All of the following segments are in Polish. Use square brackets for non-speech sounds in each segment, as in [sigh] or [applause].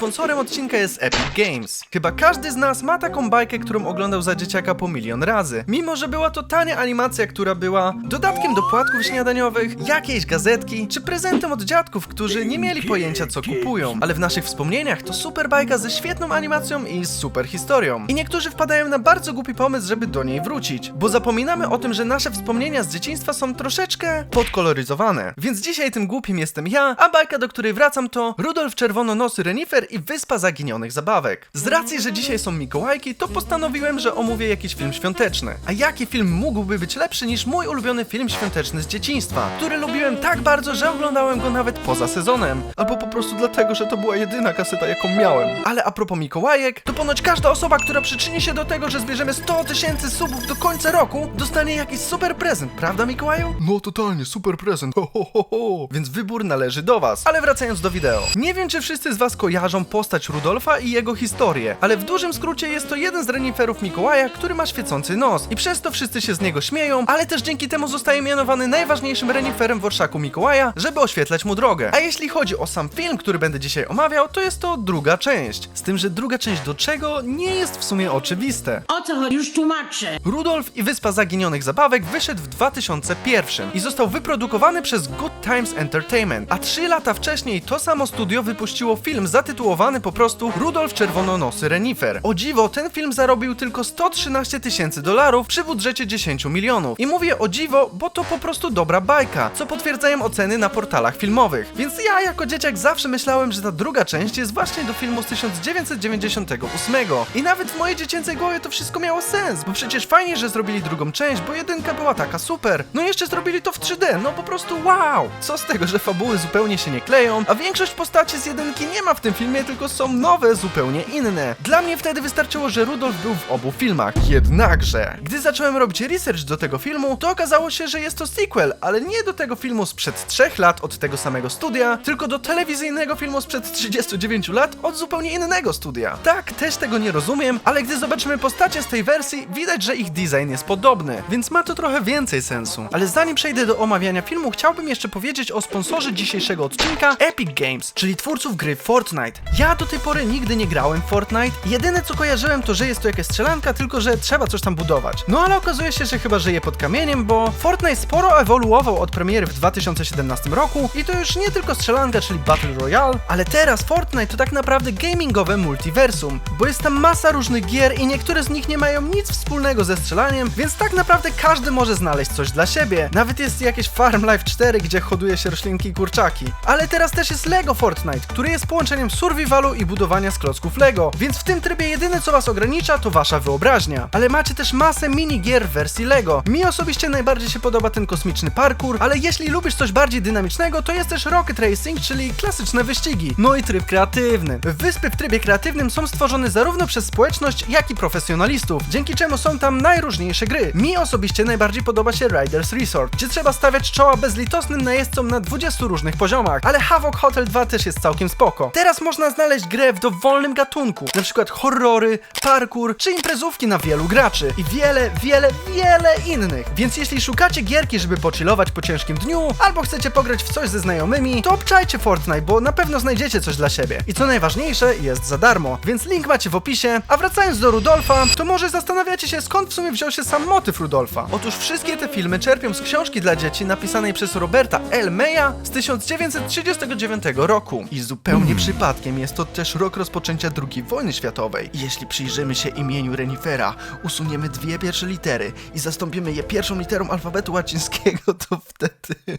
Sponsorem odcinka jest Epic Games. Chyba każdy z nas ma taką bajkę, którą oglądał za dzieciaka po milion razy. Mimo, że była to tania animacja, która była dodatkiem do płatków śniadaniowych, jakiejś gazetki, czy prezentem od dziadków, którzy nie mieli pojęcia co kupują. Ale w naszych wspomnieniach to super bajka ze świetną animacją i super historią. I niektórzy wpadają na bardzo głupi pomysł, żeby do niej wrócić, bo zapominamy o tym, że nasze wspomnienia z dzieciństwa są troszeczkę podkoloryzowane. Więc dzisiaj tym głupim jestem ja, a bajka, do której wracam to Rudolf Czerwononosy Renifer i Wyspa Zaginionych Zabawek. Z racji, że dzisiaj są Mikołajki, to postanowiłem, że omówię jakiś film świąteczny. A jaki film mógłby być lepszy niż mój ulubiony film świąteczny z dzieciństwa, który lubiłem tak bardzo, że oglądałem go nawet poza sezonem. Albo po prostu dlatego, że to była jedyna kaseta, jaką miałem. Ale a propos Mikołajek, to ponoć każda osoba, która przyczyni się do tego, że zbierzemy 100 tysięcy subów do końca roku, dostanie jakiś super prezent, prawda Mikołaju? No totalnie, super prezent, ho, ho, ho, ho. Więc wybór należy do was. Ale wracając do wideo. Nie wiem, czy wszyscy z was kojarzą postać Rudolfa i jego historię, ale w dużym skrócie jest to jeden z reniferów Mikołaja, który ma świecący nos i przez to wszyscy się z niego śmieją, ale też dzięki temu zostaje mianowany najważniejszym reniferem w orszaku Mikołaja, żeby oświetlać mu drogę. A jeśli chodzi o sam film, który będę dzisiaj omawiał, to jest to druga część. Z tym, że druga część do czego nie jest w sumie oczywiste. O co chodzi? Już tłumaczę. Rudolf i Wyspa Zaginionych Zabawek wyszedł w 2001 i został wyprodukowany przez Good Times Entertainment, a trzy lata wcześniej to samo studio wypuściło film zatytułowany po prostu Rudolf Czerwononosy Renifer. O dziwo, ten film zarobił tylko 113 tysięcy dolarów przy budżecie 10 milionów. I mówię o dziwo, bo to po prostu dobra bajka, co potwierdzają oceny na portalach filmowych. Więc ja jako dzieciak zawsze myślałem, że ta druga część jest właśnie do filmu z 1998. I nawet w mojej dziecięcej głowie to wszystko miało sens, bo przecież fajnie, że zrobili drugą część, bo jedynka była taka super. No jeszcze zrobili to w 3D, no po prostu wow! Co z tego, że fabuły zupełnie się nie kleją, a większość postaci z jedynki nie ma w tym filmie, tylko są nowe, zupełnie inne. Dla mnie wtedy wystarczyło, że Rudolf był w obu filmach. Jednakże, gdy zacząłem robić research do tego filmu, to okazało się, że jest to sequel, ale nie do tego filmu sprzed 3 lat od tego samego studia, tylko do telewizyjnego filmu sprzed 39 lat od zupełnie innego studia. Tak, też tego nie rozumiem, ale gdy zobaczymy postacie z tej wersji, widać, że ich design jest podobny, więc ma to trochę więcej sensu. Ale zanim przejdę do omawiania filmu, chciałbym jeszcze powiedzieć o sponsorze dzisiejszego odcinka Epic Games, czyli twórców gry Fortnite. Ja do tej pory nigdy nie grałem w Fortnite. Jedyne co kojarzyłem to, że jest to jakaś strzelanka, tylko że trzeba coś tam budować. No ale okazuje się, że chyba żyje pod kamieniem, bo Fortnite sporo ewoluował od premiery w 2017 roku i to już nie tylko strzelanka, czyli Battle Royale, ale teraz Fortnite to tak naprawdę gamingowe multiversum, bo jest tam masa różnych gier i niektóre z nich nie mają nic wspólnego ze strzelaniem, więc tak naprawdę każdy może znaleźć coś dla siebie. Nawet jest jakieś Farm Life 4, gdzie hoduje się roślinki i kurczaki. Ale teraz też jest Lego Fortnite, który jest połączeniem survivalu i budowania z klocków Lego, więc w tym trybie jedyne co was ogranicza to wasza wyobraźnia. Ale macie też masę minigier w wersji Lego. Mi osobiście najbardziej się podoba ten kosmiczny parkour, ale jeśli lubisz coś bardziej dynamicznego, to jest też Rocket Racing, czyli klasyczne wyścigi. No i tryb kreatywny. Wyspy w trybie kreatywnym są stworzone zarówno przez społeczność, jak i profesjonalistów, dzięki czemu są tam najróżniejsze gry. Mi osobiście najbardziej podoba się Riders Resort, gdzie trzeba stawiać czoła bezlitosnym najeźdźcom na 20 różnych poziomach, ale Havoc Hotel 2 też jest całkiem spoko. Teraz można znaleźć grę w dowolnym gatunku, na przykład horrory, parkour czy imprezówki na wielu graczy i wiele, wiele, wiele innych. Więc jeśli szukacie gierki, żeby pochillować po ciężkim dniu, albo chcecie pograć w coś ze znajomymi, to obczajcie Fortnite, bo na pewno znajdziecie coś dla siebie. I co najważniejsze, jest za darmo, więc link macie w opisie. A wracając do Rudolfa, to może zastanawiacie się skąd w sumie wziął się sam motyw Rudolfa. Otóż wszystkie te filmy czerpią z książki dla dzieci napisanej przez Roberta L. Meya z 1939 roku. I zupełnie przypadkiem jest to też rok rozpoczęcia II wojny światowej. Jeśli przyjrzymy się imieniu Renifera, usuniemy dwie pierwsze litery i zastąpimy je pierwszą literą alfabetu łacińskiego, to wtedy...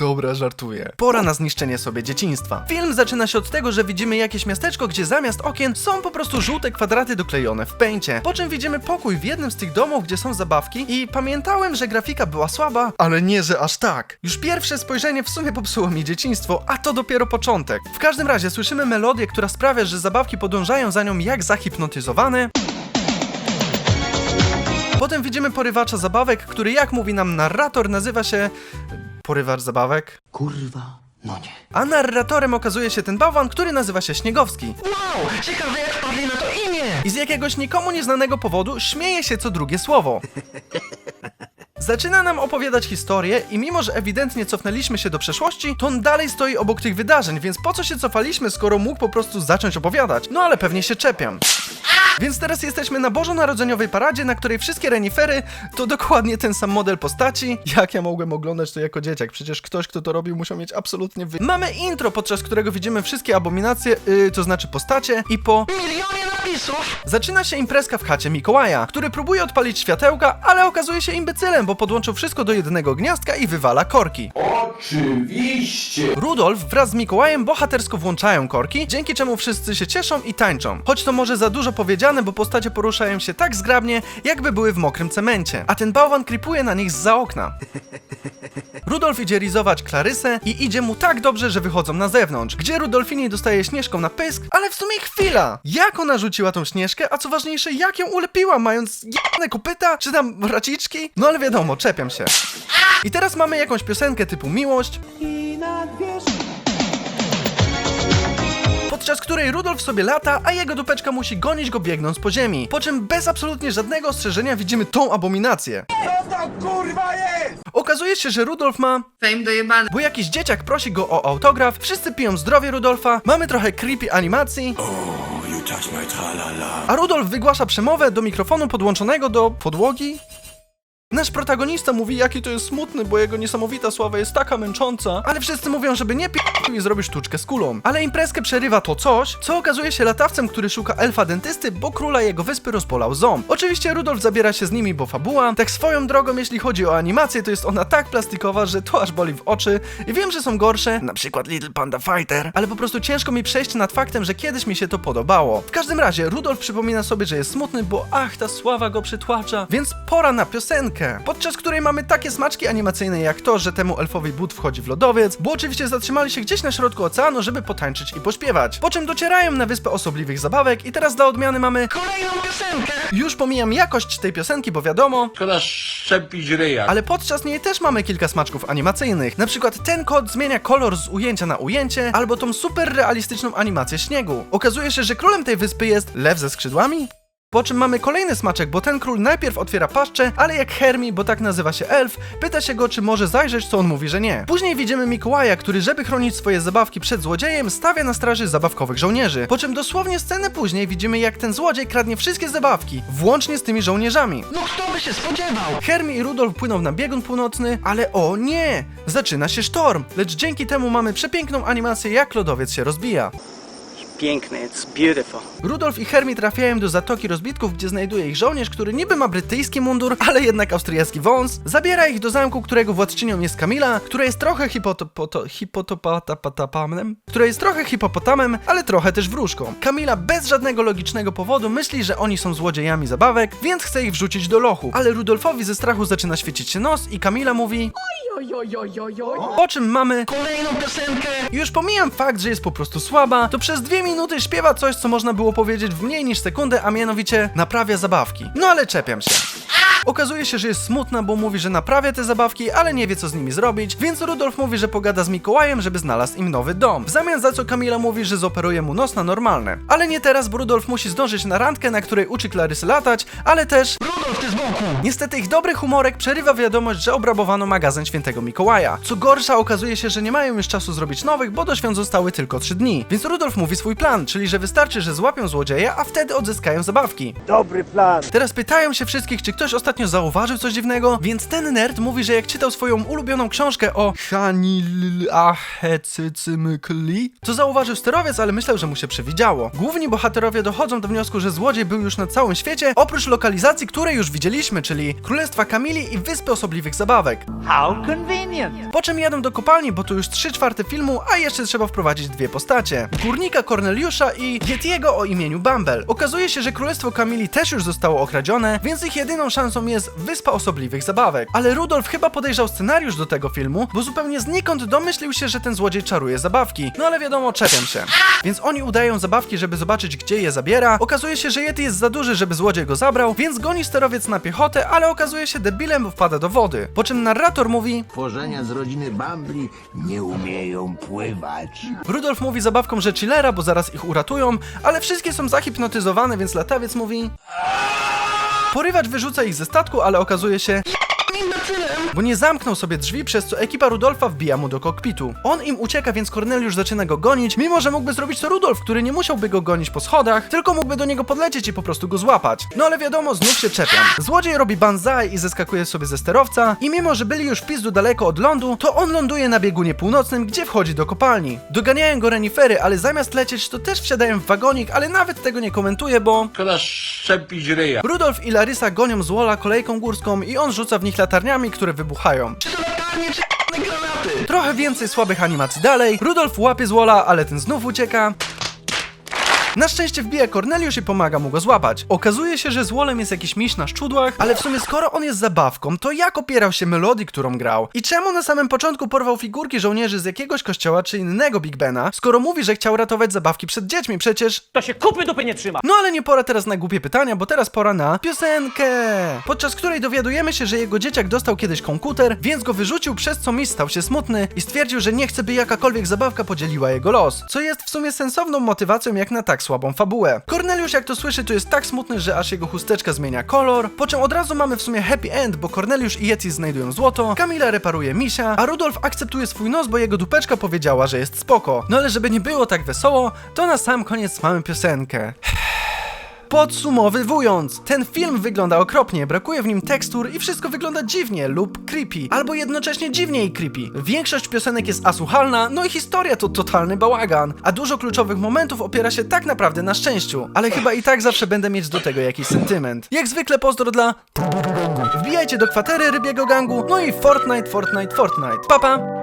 Dobra, żartuję. Pora na zniszczenie sobie dzieciństwa. Film zaczyna się od tego, że widzimy jakieś miasteczko, gdzie zamiast okien są po prostu żółte kwadraty doklejone w pęcie. Po czym widzimy pokój w jednym z tych domów, gdzie są zabawki i pamiętałem, że grafika była słaba, ale nie, że aż tak. Już pierwsze spojrzenie w sumie popsuło mi dzieciństwo, a to dopiero początek. W każdym razie słyszymy melodię, która sprawia, że zabawki podążają za nią jak zahipnotyzowane. Potem widzimy porywacza zabawek, który jak mówi nam narrator nazywa się... Porywacz zabawek? Kurwa, no nie. A narratorem okazuje się ten bałwan, który nazywa się Śniegowski. Wow, ciekawe jak padli na to imię! I z jakiegoś nikomu nieznanego powodu śmieje się co drugie słowo. [laughs] Zaczyna nam opowiadać historię i mimo, że ewidentnie cofnęliśmy się do przeszłości, to on dalej stoi obok tych wydarzeń, więc po co się cofaliśmy, skoro mógł po prostu zacząć opowiadać? No ale pewnie się czepiam. Więc teraz jesteśmy na bożonarodzeniowej paradzie, na której wszystkie renifery to dokładnie ten sam model postaci. Jak ja mogłem oglądać to jako dzieciak? Przecież ktoś, kto to robił, musiał mieć absolutnie wy... Mamy intro, podczas którego widzimy wszystkie abominacje, yy, to znaczy postacie i po... Milionie napisów! Zaczyna się imprezka w chacie Mikołaja, który próbuje odpalić światełka, ale okazuje się imbecylem, bo podłączył wszystko do jednego gniazdka i wywala korki. Oczywiście! Rudolf wraz z Mikołajem bohatersko włączają korki, dzięki czemu wszyscy się cieszą i tańczą. Choć to może za dużo powiedziane, bo postacie poruszają się tak zgrabnie, jakby były w mokrym cemencie, a ten bałwan kripuje na nich zza okna. [laughs] Rudolf idzie rizować Klarysę i idzie mu tak dobrze, że wychodzą na zewnątrz, gdzie Rudolfini dostaje śnieżką na pysk, ale w sumie chwila! Jak ona rzuciła tą śnieżkę, a co ważniejsze, jak ją ulepiła, mając jebane kopyta, czy tam raciczki? No ale wiadomo, czepiam się. I teraz mamy jakąś piosenkę typu Miłość, podczas której Rudolf sobie lata, a jego dupeczka musi gonić go biegnąc po ziemi. Po czym bez absolutnie żadnego ostrzeżenia widzimy tą abominację. Co to kurwa jest? Okazuje się, że Rudolf ma Fame dojebany. bo jakiś dzieciak prosi go o autograf, wszyscy piją zdrowie Rudolfa, mamy trochę creepy animacji, You touch my tralala. a Rudolf wygłasza przemowę do mikrofonu podłączonego do podłogi. Nasz protagonista mówi, jaki to jest smutny, bo jego niesamowita sława jest taka męcząca, ale wszyscy mówią, żeby nie pi***ł i zrobi sztuczkę z kulą. Ale imprezkę przerywa to coś, co okazuje się latawcem, który szuka elfa dentysty, bo króla jego wyspy rozbolał ząb. Oczywiście Rudolf zabiera się z nimi, bo fabuła. Tak swoją drogą, jeśli chodzi o animację, to jest ona tak plastikowa, że to aż boli w oczy. I wiem, że są gorsze, na przykład Little Panda Fighter, ale po prostu ciężko mi przejść nad faktem, że kiedyś mi się to podobało. W każdym razie, Rudolf przypomina sobie, że jest smutny, bo ach, ta sława go przytłacza, więc pora na piosenkę. Podczas której mamy takie smaczki animacyjne jak to, że temu elfowi but wchodzi w lodowiec, bo oczywiście zatrzymali się gdzieś na środku oceanu, żeby potańczyć i pośpiewać. Po czym docierają na wyspę osobliwych zabawek i teraz dla odmiany mamy... Kolejną piosenkę! Już pomijam jakość tej piosenki, bo wiadomo, Szkoda szczepić ryja. ale podczas niej też mamy kilka smaczków animacyjnych. Na przykład ten kod zmienia kolor z ujęcia na ujęcie, albo tą super realistyczną animację śniegu. Okazuje się, że królem tej wyspy jest lew ze skrzydłami? Po czym mamy kolejny smaczek, bo ten król najpierw otwiera paszczę, ale jak Hermi, bo tak nazywa się elf, pyta się go, czy może zajrzeć, co on mówi, że nie. Później widzimy Mikołaja, który, żeby chronić swoje zabawki przed złodziejem, stawia na straży zabawkowych żołnierzy. Po czym dosłownie scenę później widzimy, jak ten złodziej kradnie wszystkie zabawki, włącznie z tymi żołnierzami. No kto by się spodziewał? Hermi i Rudolf płyną na biegun północny, ale o nie! Zaczyna się sztorm, lecz dzięki temu mamy przepiękną animację, jak lodowiec się rozbija. Piękne, it's beautiful. Rudolf i Hermi trafiają do Zatoki Rozbitków, gdzie znajduje ich żołnierz, który niby ma brytyjski mundur, ale jednak austriacki wąs. Zabiera ich do zamku, którego władczynią jest Kamila, która jest trochę hipotopoto, hipotopatapatapamem, która jest trochę hipopotamem, ale trochę też wróżką. Kamila bez żadnego logicznego powodu myśli, że oni są złodziejami zabawek, więc chce ich wrzucić do lochu. Ale Rudolfowi ze strachu zaczyna świecić się nos i Kamila mówi... Po czym mamy Kolejną piosenkę! już pomijam fakt, że jest po prostu słaba, to przez dwie minuty śpiewa coś, co można było powiedzieć w mniej niż sekundę, a mianowicie naprawia zabawki. No ale czepiam się. Okazuje się, że jest smutna, bo mówi, że naprawia te zabawki, ale nie wie co z nimi zrobić, więc Rudolf mówi, że pogada z Mikołajem, żeby znalazł im nowy dom. W zamian za co Kamila mówi, że zoperuje mu nos na normalne. Ale nie teraz, bo Rudolf musi zdążyć na randkę, na której uczy Klarysy latać, ale też Rudolf, ty z boku! Niestety ich dobry humorek przerywa wiadomość, że obrabowano magazyn świętego Mikołaja. Co gorsza, okazuje się, że nie mają już czasu zrobić nowych, bo do świąt zostały tylko 3 dni. Więc Rudolf mówi swój plan, czyli że wystarczy, że złapią złodzieja, a wtedy odzyskają zabawki. Dobry plan. Teraz pytają się wszystkich, czy ktoś ostatnio zauważył coś dziwnego, więc ten nerd mówi, że jak czytał swoją ulubioną książkę o Hanilahecycymykli, to zauważył sterowiec, ale myślał, że mu się przewidziało. Główni bohaterowie dochodzą do wniosku, że złodziej był już na całym świecie, oprócz lokalizacji, które już widzieliśmy, czyli Królestwa Kamili i Wyspy Osobliwych Zabawek. How convenient. Po czym jadą do kopalni, bo to już 3 czwarte filmu, a jeszcze trzeba wprowadzić dwie postacie. Górnika Corneliusza i Yetiego o imieniu Bumble. Okazuje się, że Królestwo Kamili też już zostało okradzione, więc ich jedyną szansą jest Wyspa Osobliwych Zabawek. Ale Rudolf chyba podejrzał scenariusz do tego filmu, bo zupełnie znikąd domyślił się, że ten złodziej czaruje zabawki. No ale wiadomo, czepiam się. Więc oni udają zabawki, żeby zobaczyć, gdzie je zabiera. Okazuje się, że Yeti jest za duży, żeby złodziej go zabrał, więc goni sterowiec na piechotę, ale okazuje się debilem, bo wpada do wody. Po czym narrator mówi... Tworzenia z rodziny Bambli nie umieją pływać. Rudolf mówi zabawkom, że chillera, bo zaraz ich uratują, ale wszystkie są zahipnotyzowane, więc latawiec mówi... Porywacz wyrzuca ich ze statku, ale okazuje się, Imbecyle! bo nie zamknął sobie drzwi, przez co ekipa Rudolfa wbija mu do kokpitu. On im ucieka, więc Corneliusz zaczyna go gonić, mimo że mógłby zrobić to Rudolf, który nie musiałby go gonić po schodach, tylko mógłby do niego podlecieć i po prostu go złapać. No ale wiadomo, znów się czepiam. Złodziej robi banzai i zeskakuje sobie ze sterowca i mimo, że byli już w pizdu daleko od lądu, to on ląduje na biegunie północnym, gdzie wchodzi do kopalni. Doganiają go renifery, ale zamiast lecieć, to też wsiadają w wagonik, ale nawet tego nie komentuje, bo Szkoda szczepić ryja. Rudolf i Larisa gonią złola kolejką górską i on rzuca w nich latarniami, które wybuchają. Czy to latarnie, czy granaty? Trochę więcej słabych animacji dalej. Rudolf łapie złola, ale ten znów ucieka. Na szczęście wbija Corneliusz i pomaga mu go złapać. Okazuje się, że złolem jest jakiś miś na szczudłach, ale w sumie skoro on jest zabawką, to jak opierał się melodii, którą grał? I czemu na samym początku porwał figurki żołnierzy z jakiegoś kościoła czy innego Big Bena, skoro mówi, że chciał ratować zabawki przed dziećmi? Przecież To się kupy dupy nie trzyma. no ale nie pora teraz na głupie pytania, bo teraz pora na piosenkę, podczas której dowiadujemy się, że jego dzieciak dostał kiedyś komputer, więc go wyrzucił, przez co Miss stał się smutny i stwierdził, że nie chce, by jakakolwiek zabawka podzieliła jego los, co jest w sumie sensowną motywacją jak na tak słabą fabułę. Corneliusz jak to słyszy, to jest tak smutny, że aż jego chusteczka zmienia kolor, po czym od razu mamy w sumie happy end, bo Corneliusz i Yeti znajdują złoto, Kamila reparuje misia, a Rudolf akceptuje swój nos, bo jego dupeczka powiedziała, że jest spoko. No ale żeby nie było tak wesoło, to na sam koniec mamy piosenkę. Podsumowywując, ten film wygląda okropnie, brakuje w nim tekstur i wszystko wygląda dziwnie lub creepy, albo jednocześnie dziwnie i creepy. Większość piosenek jest asłuchalna, no i historia to totalny bałagan, a dużo kluczowych momentów opiera się tak naprawdę na szczęściu, ale chyba i tak zawsze będę mieć do tego jakiś sentyment. Jak zwykle pozdro dla... Wbijajcie do kwatery rybiego gangu, no i Fortnite, Fortnite, Fortnite. Papa! Pa.